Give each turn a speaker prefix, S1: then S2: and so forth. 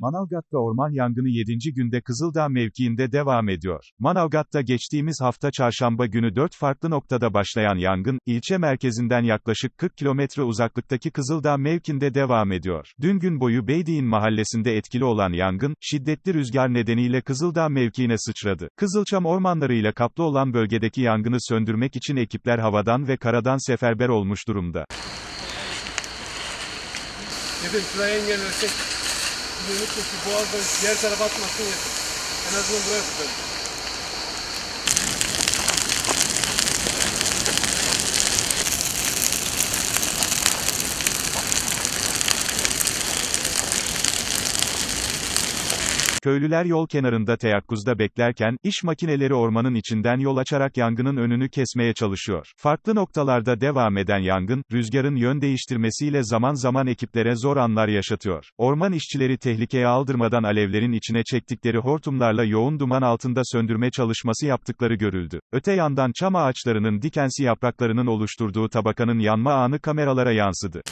S1: Manavgat'ta orman yangını 7. günde Kızıldağ mevkiinde devam ediyor. Manavgat'ta geçtiğimiz hafta çarşamba günü 4 farklı noktada başlayan yangın, ilçe merkezinden yaklaşık 40 kilometre uzaklıktaki Kızıldağ mevkinde devam ediyor. Dün gün boyu Beydiğin mahallesinde etkili olan yangın, şiddetli rüzgar nedeniyle Kızıldağ mevkiine sıçradı. Kızılçam ormanlarıyla kaplı olan bölgedeki yangını söndürmek için ekipler havadan ve karadan seferber olmuş durumda.
S2: Efendim şu boğazdan diğer tarafa atmasın yeter. En azından buraya tutalım.
S1: Köylüler yol kenarında teyakkuzda beklerken, iş makineleri ormanın içinden yol açarak yangının önünü kesmeye çalışıyor. Farklı noktalarda devam eden yangın, rüzgarın yön değiştirmesiyle zaman zaman ekiplere zor anlar yaşatıyor. Orman işçileri tehlikeye aldırmadan alevlerin içine çektikleri hortumlarla yoğun duman altında söndürme çalışması yaptıkları görüldü. Öte yandan çam ağaçlarının dikensi yapraklarının oluşturduğu tabakanın yanma anı kameralara yansıdı.